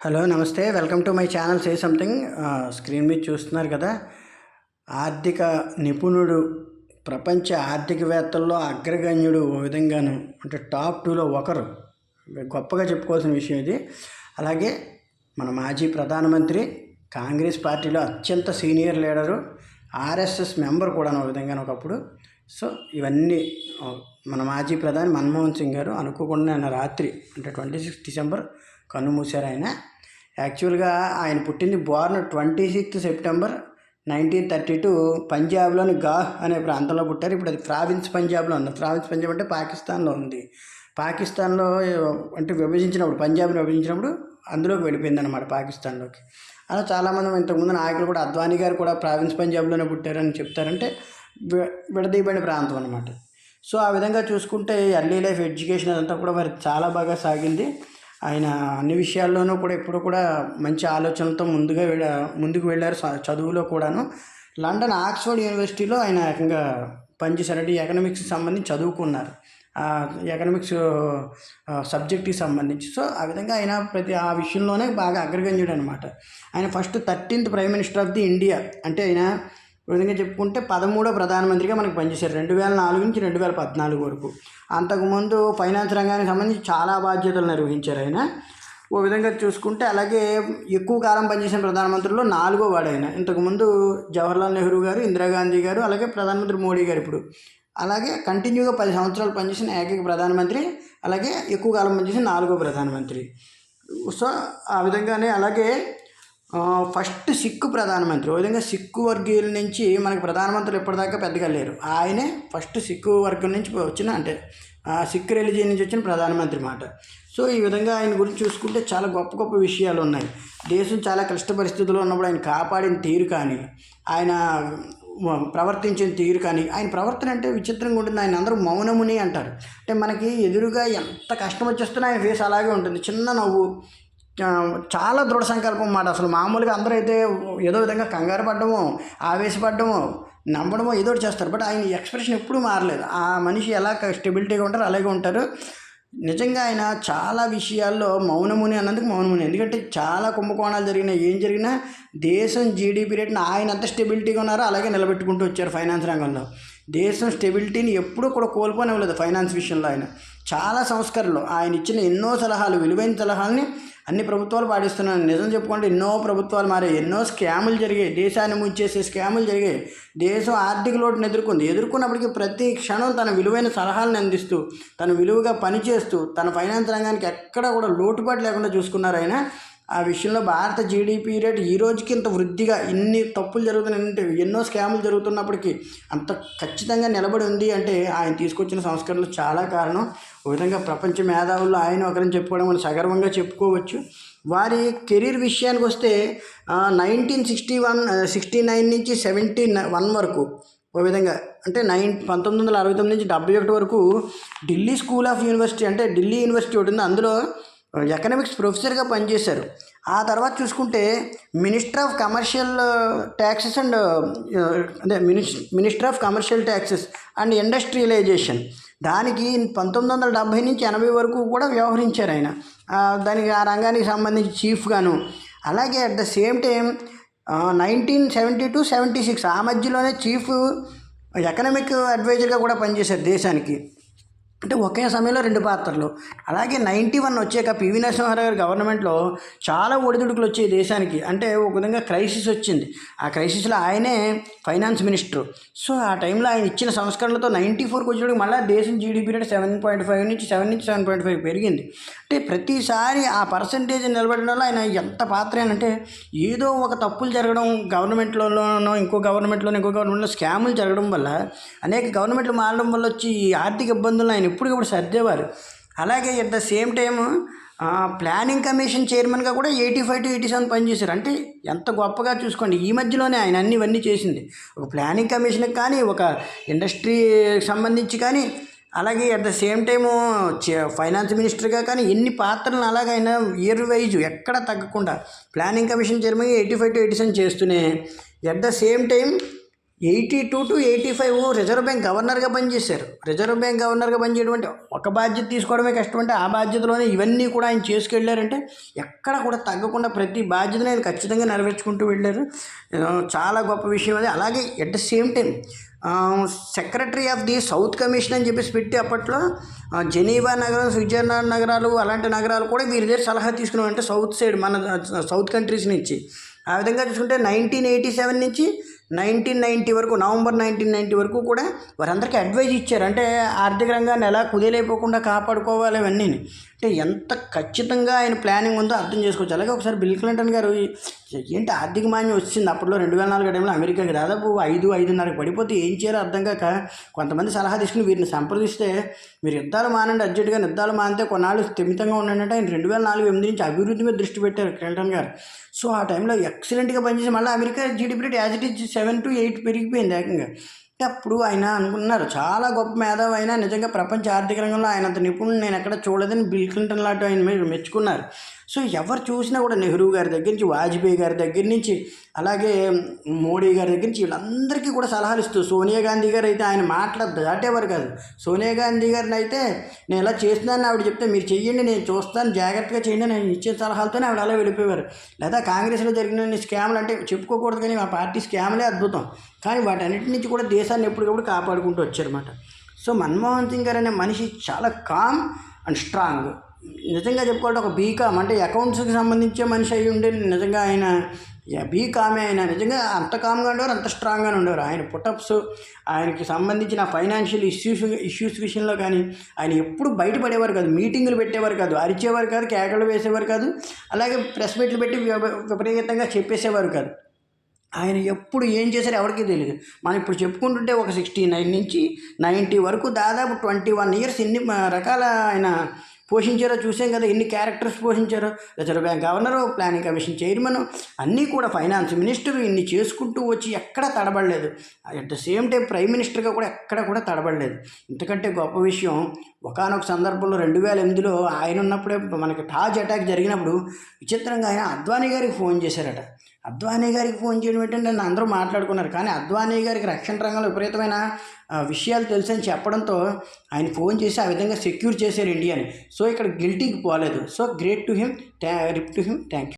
Hello నమస్తే. Welcome to my channel say something. Screen మీద చూస్తున్నారు కదా ఆర్థిక నిపుణుడు ప్రపంచ ఆర్థికవేత్తల్లో అగ్రగణ్యుడు ఓ విధంగాను అంటే టాప్ టూలో ఒకరు. గొప్పగా చెప్పుకోవాల్సిన విషయం ఇది. అలాగే మన మాజీ ప్రధానమంత్రి కాంగ్రెస్ పార్టీలో అత్యంత సీనియర్ లీడరు ఆర్ఎస్ఎస్ మెంబర్ కూడా ఒక విధంగా ఒకప్పుడు. సో ఇవన్నీ మన మాజీ ప్రధాని మన్మోహన్ సింగ్ గారు అనుకోకుండా ఆయన రాత్రి అంటే ట్వంటీ సిక్స్ డిసెంబర్ కన్నుమూశారు ఆయన. యాక్చువల్గా ఆయన పుట్టింది born twenty sixth September nineteen thirty two పంజాబ్లోని గాహ్ అనే ప్రాంతంలో పుట్టారు. ఇప్పుడు అది ప్రావిన్స్ పంజాబ్లో ఉంది. ప్రావిన్స్ పంజాబ్ అంటే పాకిస్తాన్లో ఉంది. పాకిస్తాన్లో అంటే విభజించినప్పుడు పంజాబ్ని విభజించినప్పుడు అందులోకి వెళ్ళిపోయింది అనమాట పాకిస్తాన్లోకి. అలా చాలామంది ఇంతకుముందు నాయకులు కూడా అద్వానీ గారు కూడా ప్రావిన్స్ పంజాబ్లోనే పుట్టారని చెప్తారంటే విడదీయబడిన ప్రాంతం అనమాట సో ఆ విధంగా చూసుకుంటే ఎర్లీ లైఫ్ ఎడ్యుకేషన్ అదంతా కూడా మరి చాలా బాగా సాగింది. ఆయన అన్ని విషయాల్లోనూ కూడా ఎప్పుడు కూడా మంచి ఆలోచనలతో ముందుగా ముందుకు వెళ్ళారు చదువులో కూడాను. లండన్ ఆక్స్ఫర్డ్ యూనివర్సిటీలో ఆయన ఏకంగా పనిచేశారంటే ఎకనామిక్స్కి సంబంధించి చదువుకున్నారు. ఎకనామిక్స్ సబ్జెక్ట్కి సంబంధించి. సో ఆ విధంగా ఆయన ప్రతి ఆ విషయంలోనే బాగా అగ్రగణ్యుడు అనమాట ఆయన first thirteenth prime minister of the India అంటే ఆయన విధంగా చెప్పుకుంటే పదమూడో ప్రధానమంత్రిగా మనకు పనిచేశారు. రెండు వేల నాలుగు నుంచి రెండు వేల పద్నాలుగు వరకు. అంతకుముందు ఫైనాన్స్ రంగానికి సంబంధించి చాలా బాధ్యతలు నిర్వహించారు ఆయన. ఓ విధంగా చూసుకుంటే అలాగే ఎక్కువ కాలం పనిచేసిన ప్రధానమంత్రుల్లో నాలుగో వాడు ఆయన ఇంతకుముందు జవహర్లాల్ నెహ్రూ గారు ఇందిరాగాంధీ గారు అలాగే ప్రధానమంత్రి మోడీ గారు ఇప్పుడు. అలాగే కంటిన్యూగా పది సంవత్సరాలు పనిచేసిన ఏకైక ప్రధానమంత్రి అలాగే ఎక్కువ కాలం పనిచేసిన నాలుగో ప్రధానమంత్రి. సో ఆ విధంగానే అలాగే ఫస్ట్ సిక్కు ప్రధానమంత్రి. ఓ విధంగా సిక్కు వర్గీయుల నుంచి మనకి ప్రధానమంత్రులు ఇప్పటిదాకా పెద్దగా లేరు. ఆయనే ఫస్ట్ సిక్కు వర్గం నుంచి వచ్చిన అంటే సిక్కు రిలీజియన్ నుంచి వచ్చిన ప్రధానమంత్రి మాట. సో ఈ విధంగా ఆయన గురించి చూసుకుంటే చాలా గొప్ప గొప్ప విషయాలు ఉన్నాయి. దేశం చాలా క్లిష్ట పరిస్థితుల్లో ఉన్నప్పుడు ఆయన కాపాడిన తీరు కానీ ఆయన ప్రవర్తించిన తీరు కానీ ఆయన ప్రవర్తన అంటే విచిత్రంగా ఉంటుంది. ఆయన అందరూ మౌనముని అంటారు. అంటే మనకి ఎదురుగా ఎంత కష్టం వచ్చేస్తున్నా ఆయన ఫేస్ అలాగే ఉంటుంది. చిన్న నవ్వు చాలా దృఢ సంకల్పం మాట అసలు మామూలుగా అందరూ అయితే ఏదో విధంగా కంగారు పడ్డమో ఆవేశపడ్డము నమ్మడమో ఏదో చేస్తారు. బట్ ఆయన ఎక్స్ప్రెషన్ ఎప్పుడూ మారలేదు. ఆ మనిషి ఎలా స్టెబిలిటీగా ఉంటారో అలాగే ఉంటారు. నిజంగా ఆయన చాలా విషయాల్లో మౌనముని అన్నందుకు మౌనముని. ఎందుకంటే చాలా కుంభకోణాలు జరిగినా ఏం జరిగినా దేశం జీడిపి రేట్ని ఆయన ఎంత స్టెబిలిటీగా ఉన్నారో అలాగే నిలబెట్టుకుంటూ వచ్చారు ఫైనాన్స్ రంగంలో. దేశం స్టెబిలిటీని ఎప్పుడూ కూడా కోల్పోనివ్వలేదు ఫైనాన్స్ విషయంలో ఆయన. చాలా సంస్కరణలు. ఆయన ఇచ్చిన ఎన్నో సలహాలు విలువైన సలహాలని అన్ని ప్రభుత్వాలు పాటిస్తున్నాను. నిజం చెప్పుకుంటే ఎన్నో ప్రభుత్వాలు మారాయి. ఎన్నో స్కాములు జరిగాయి. దేశాన్ని ముంచేసే స్కాములు జరిగాయి. దేశం ఆర్థిక లోటును ఎదుర్కొంది. ఎదుర్కొన్నప్పటికీ ప్రతి క్షణం తన విలువైన సలహాలను అందిస్తూ తన విలువగా పనిచేస్తూ తన ఫైనాన్స్ రంగానికి ఎక్కడ కూడా లోటుపాటు లేకుండా చూసుకున్నారు ఆయన. ఆ విషయంలో భారత జీడిపి రేట్ ఈ రోజుకి ఇంత వృద్ధిగా ఇన్ని తప్పులు జరుగుతున్నాయంటే ఎన్నో స్కాములు జరుగుతున్నప్పటికీ అంత ఖచ్చితంగా నిలబడి ఉంది అంటే ఆయన తీసుకొచ్చిన సంస్కరణలు చాలా కారణం. ఒక విధంగా ప్రపంచ మేధావుల్లో ఆయన ఒకరిని చెప్పుకోవడం మనం సగర్వంగా చెప్పుకోవచ్చు. వారి కెరీర్ విషయానికి వస్తే nineteen sixty one sixty nine నుంచి సెవెంటీ వన్ వరకు ఓ విధంగా అంటే నైన్ పంతొమ్మిది వందల అరవై తొమ్మిది నుంచి డెబ్బై ఒకటి వరకు ఢిల్లీ స్కూల్ ఆఫ్ యూనివర్సిటీ అంటే ఢిల్లీ యూనివర్సిటీ ఒకటి ఉంది. అందులో ఎకనామిక్స్ ప్రొఫెసర్గా పనిచేశారు. ఆ తర్వాత చూసుకుంటే minister of commercial taxes and అదే minis minister of commercial taxes and industrialisation దానికి పంతొమ్మిది వందల డెబ్భై నుంచి ఎనభై వరకు కూడా వ్యవహరించారు ఆయన. దానికి ఆ రంగానికి సంబంధించి చీఫ్గాను అలాగే at the same time nineteen seventy to seventy six ఆ మధ్యలోనే చీఫ్ ఎకనామిక్ అడ్వైజర్గా కూడా పనిచేశారు దేశానికి. అంటే ఒకే సమయంలో రెండు పాత్రలు. అలాగే నైంటీ వన్ వచ్చాక పివి నరసింహారావు గారి గవర్నమెంట్లో చాలా ఒడిదుడుకులు వచ్చాయి దేశానికి. అంటే ఒక విధంగా క్రైసిస్ వచ్చింది. ఆ క్రైసిస్లో ఆయనే ఫైనాన్స్ మినిస్టర్. సో ఆ టైంలో ఆయన ఇచ్చిన సంస్కరణలతో నైంటీ ఫోర్కి వచ్చేటప్పుడు మళ్ళీ దేశం GDP rate seven point five నుంచి సెవెన్ నుంచి సెవెన్ పాయింట్ ఫైవ్ పెరిగింది. అంటే ప్రతిసారి ఆ పర్సంటేజ్ నిలబడడంలో ఆయన ఎంత పాత్ర అంటే ఏదో ఒక తప్పులు జరగడం గవర్నమెంట్లోనో ఇంకో గవర్నమెంట్లోనో ఇంకో గవర్నమెంట్లో స్కాములు జరగడం వల్ల అనేక గవర్నమెంట్లు మారడం వల్ల వచ్చి ఈ ఆర్థిక ఇబ్బందులను ఆయన ఎప్పటికప్పుడు సర్దేవారు. అలాగే at the same time planning commission చైర్మన్గా కూడా eighty five to eighty seven పనిచేశారు. అంటే ఎంత గొప్పగా చూసుకోండి ఈ మధ్యలోనే ఆయన అన్ని ఇవన్నీ చేసింది. ఒక ప్లానింగ్ కమిషన్కి కానీ ఒక ఇండస్ట్రీకి సంబంధించి కానీ అలాగే at the same time finance మినిస్టర్గా కానీ ఎన్ని పాత్రలను అలాగైనా ఇయర్ వైజ్ ఎక్కడ తగ్గకుండా planning commission chairman eighty five to eighty seven చేస్తూనే at the same time eighty two to eighty five reserve bank గవర్నర్గా పనిచేశారు. రిజర్వ్ బ్యాంక్ గవర్నర్గా పనిచేయడం అంటే ఒక బాధ్యత తీసుకోవడమే కష్టం అంటే ఆ బాధ్యతలోనే ఇవన్నీ కూడా ఆయన చేసుకెళ్ళారంటే ఎక్కడ కూడా తగ్గకుండా ప్రతి బాధ్యతను ఆయన ఖచ్చితంగా నెరవేర్చుకుంటూ వెళ్ళారు. చాలా గొప్ప విషయం అది. అలాగే at the same time secretary of the south commission అని చెప్పేసి పెట్టి అప్పట్లో జెనీవా నగరం స్విట్జర్లాండ్ నగరాలు అలాంటి నగరాలు కూడా వీరి దగ్గర సలహా తీసుకున్నాం అంటే సౌత్ సైడ్ మన సౌత్ కంట్రీస్ నుంచి. ఆ విధంగా చూసుకుంటే నైన్టీన్ ఎయిటీ సెవెన్ నుంచి నైన్టీన్ నైంటీ వరకు నవంబర్ నైన్టీన్ నైంటీ వరకు కూడా వారందరికీ అడ్వైజ్ ఇచ్చారు. అంటే ఆర్థిక రంగాన్ని ఎలా కుదేలైపోకుండా కాపాడుకోవాలి అవన్నీ అంటే ఎంత ఖచ్చితంగా ఆయన ప్లానింగ్ ఉందో అర్థం చేసుకోవచ్చు. అలాగే ఒకసారి బిల్ క్లింటన్ గారు ఏంటి ఆర్థిక మాన్యం వచ్చింది? అప్పట్లో రెండు వేల నాలుగు టైంలో అమెరికాకి దాదాపు ఐదు ఐదున్నరకు పడిపోతే ఏం చేయాలో అర్థం కాక కొంతమంది సలహా తీసుకుని వీరిని సంప్రదిస్తే మీరు యుద్ధాలు మానండి అర్జెంటుగా యుద్ధాలు మానితే కొన్నాళ్ళు స్థిమితంగా ఉండండి అంటే ఆయన రెండు వేల నాలుగు ఎనిమిది నుంచి అభివృద్ధి మీద దృష్టి పెట్టారు క్లింటన్ గారు. సో ఆ టైంలో ఎక్సలెంట్గా పనిచేసి మళ్ళీ America GDP rate as it is seven to eight పెరిగిపోయింది ఏకంగా. అప్పుడు ఆయన అనుకున్నారు చాలా గొప్ప మేధావి అయినా నిజంగా ప్రపంచ ఆర్థిక రంగంలో ఆయన అంత నిపుణుడు నేను ఎక్కడ చూడదని బిల్ క్లింటన్ లాంటి ఆయన మీరు మెచ్చుకున్నారు. సో ఎవరు చూసినా కూడా నెహ్రూ గారి దగ్గర నుంచి వాజ్పేయి గారి దగ్గర నుంచి అలాగే మోడీ గారి దగ్గర నుంచి వీళ్ళందరికీ కూడా సలహాలు ఇస్తూ సోనియా గాంధీ గారు అయితే ఆయన మాటలు దాటేవారు కాదు. సోనియా గాంధీ గారిని అయితే నేను ఇలా చేస్తున్నాను ఆవిడ చెప్తే మీరు చెయ్యండి నేను చూస్తాను జాగ్రత్తగా చేయండి నేను ఇచ్చే సలహాలతోనే ఆవిడ అలా వెళ్ళిపోయేవారు. లేదా కాంగ్రెస్లో జరిగిన స్కామ్లు అంటే చెప్పుకోకూడదు కానీ మా పార్టీ స్కామ్లే అద్భుతం. కానీ వాటన్నిటి నుంచి కూడా దేశాన్ని ఎప్పటికప్పుడు కాపాడుకుంటూ వచ్చారన్నమాట. సో మన్మోహన్ సింగ్ గారు అనే మనిషి చాలా కామ్ అండ్ స్ట్రాంగ్. నిజంగా చెప్పుకోవాలంటే ఒక బీకామ్ అంటే అకౌంట్స్కి సంబంధించే మనిషి అయి ఉండే నిజంగా ఆయన బీకామే ఆయన నిజంగా అంత కామ్గా ఉండేవారు అంత స్ట్రాంగ్గా ఉండేవారు. ఆయన పుటప్స్ ఆయనకి సంబంధించిన ఫైనాన్షియల్ ఇష్యూస్ ఇష్యూస్ విషయంలో కానీ ఆయన ఎప్పుడు బయటపడేవారు కాదు. మీటింగులు పెట్టేవారు కాదు. అరిచేవారు కాదు కేకలు వేసేవారు కాదు. అలాగే ప్రెస్ మీట్లు పెట్టి విపరీతంగా చెప్పేసేవారు కాదు. ఆయన ఎప్పుడు ఏం చేశారో ఎవరికీ తెలియదు మనం ఇప్పుడు చెప్పుకుంటుంటే ఒక సిక్స్టీ నైన్ నుంచి నైంటీ వరకు దాదాపు ట్వంటీ వన్ ఇయర్స్ ఎన్ని రకాల ఆయన పోషించారో చూసాం కదా ఎన్ని characters పోషించారో. Reserve bank governor planning commission chairman అన్నీ కూడా ఫైనాన్స్ మినిస్టర్ ఇన్ని చేసుకుంటూ వచ్చి ఎక్కడ తడబడలేదు. At the same time prime మినిస్టర్గా కూడా ఎక్కడ కూడా తడబడలేదు. ఇంతకంటే గొప్ప విషయం ఒకనొక సందర్భంలో రెండు వేల ఎనిమిదిలో ఆయన ఉన్నప్పుడే మనకి టాజ్ అటాక్ జరిగినప్పుడు విచిత్రంగా ఆయన అద్వానీ గారికి ఫోన్ చేశారట. అద్వానీ గారికి ఫోన్ చేయడం ఏంటంటే నన్ను అందరూ మాట్లాడుకున్నారు. కానీ అద్వానీ గారికి రక్షణ రంగంలో విపరీతమైన విషయాలు తెలుసని చెప్పడంతో ఆయన ఫోన్ చేసి ఆ విధంగా సెక్యూర్ చేశారు ఇండియాని. సో ఇక్కడ గిల్టీకి పోలేదు. So great to him RIP to him thank you